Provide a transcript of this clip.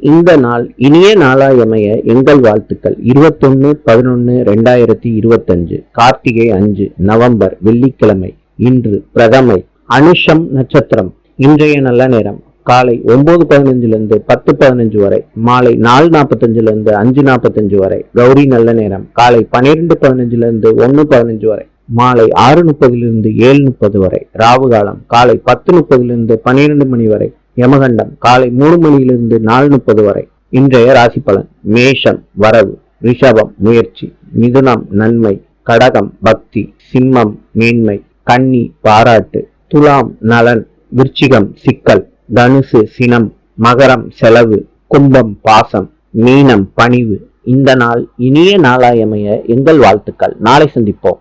இந்த நாள் இனிய நாளாயமைய எங்கள் வாழ்த்துக்கள். இருபத்தொன்னு பதினொன்னு ரெண்டாயிரத்தி இருபத்தஞ்சு கார்த்திகை அஞ்சு நவம்பர் வெள்ளிக்கிழமை இன்று பிரதமை அனுஷம் நட்சத்திரம் இன்றைய நல்ல நேரம். காலை ஒன்பது பதினஞ்சுலேருந்து பத்து பதினஞ்சு வரை மாலை நாலு நாற்பத்தஞ்சுல இருந்து அஞ்சு நாற்பத்தஞ்சு வரை கௌரி நல்ல நேரம். காலை பன்னிரெண்டு பதினஞ்சுலேருந்து இருந்து ஒன்னு பதினஞ்சு வரை மாலை ஆறு முப்பதிலிருந்து ஏழு முப்பது வரை ராவு காலம் காலை பத்து முப்பதிலிருந்து பன்னிரெண்டு மணி வரை யமகண்டம் காலை மூணு மணியிலிருந்து நாலு முப்பது வரை. இன்றைய ராசி பலன் மேஷம் வரவு ரிஷபம் முயற்சி மிதுனம் நன்மை கடகம் பக்தி சிம்மம் மேன்மை கன்னி பாராட்டு துலாம் நலன் விருச்சிகம் சிக்கல் தனுசு சினம் மகரம் செலவு கும்பம் பாசம் மீனம் பணிவு. இந்த நாள் இனிய நாளாயமைய எங்கள் வாழ்த்துக்கள். நாளை சந்திப்போம்.